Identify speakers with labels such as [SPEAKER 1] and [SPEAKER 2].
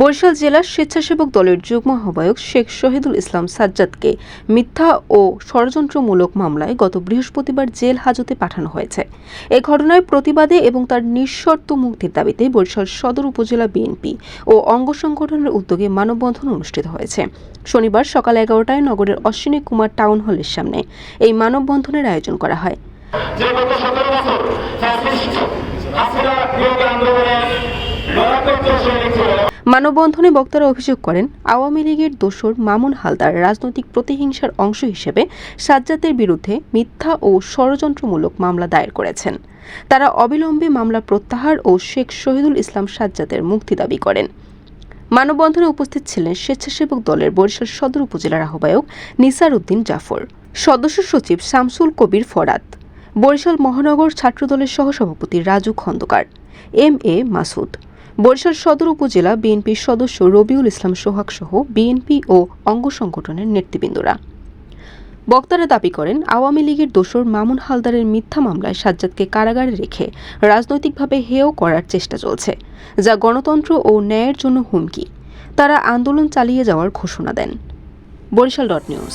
[SPEAKER 1] বরিশাল জেলার স্বেচ্ছাসেবক দলের যুগ্ম আহ্বায়ক শেখ শহীদুল ইসলাম সাজ্জাদকে মিথ্যা ও ষড়যন্ত্রমূলক মামলায় গত বৃহস্পতিবার জেল হাজতে পাঠানো হয়েছে। এ ঘটনায় প্রতিবাদে এবং তার নিঃশর্ত মুক্তির দাবিতে বরিশাল সদর উপজেলা বিএনপি ও অঙ্গ সংগঠনের উদ্যোগে মানববন্ধন অনুষ্ঠিত হয়েছে। শনিবার সকাল এগারোটায় নগরের অশ্বিনী কুমার টাউন হলের সামনে এই মানববন্ধনের আয়োজন করা হয়।
[SPEAKER 2] যে আন্দোলনে
[SPEAKER 1] মানববন্ধনে বক্তারা অভিযোগ করেন, আওয়ামী লীগের দোসর মামুন হালদার রাজনৈতিক প্রতিহিংসার অংশ হিসেবে সাজ্জাদের বিরুদ্ধে মিথ্যা ও ষড়যন্ত্রমূলক মামলা দায়ের করেছেন। তারা অবিলম্বে মামলা প্রত্যাহার ও শেখ শহীদুল ইসলাম সাজ্জাদের মুক্তি দাবি করেন। মানববন্ধনে উপস্থিত ছিলেন স্বেচ্ছাসেবক দলের বরিশাল সদর উপজেলার আহ্বায়ক নিসার উদ্দিন জাফর, সদস্য সচিব শামসুল কবির ফরাত বরিশাল মহানগর ছাত্রদলের সহসভাপতি রাজু খন্দকার, এম এ মাসুদ বরিশাল সদর উপজেলা বিএনপির সদস্য রবিউল ইসলাম সোহাগ সহ বিএনপি ও অঙ্গ সংগঠনের নেতৃবৃন্দরা। বক্তারা দাবি করেন, আওয়ামী লীগের দোসর মামুন হালদারের মিথ্যা মামলায় সাজ্জাদকে কারাগারে রেখে রাজনৈতিকভাবে হেয় করার চেষ্টা চলছে, যা গণতন্ত্র ও ন্যায়ের জন্য হুমকি। তারা আন্দোলন চালিয়ে যাওয়ার ঘোষণা দেন। Barishal dot news.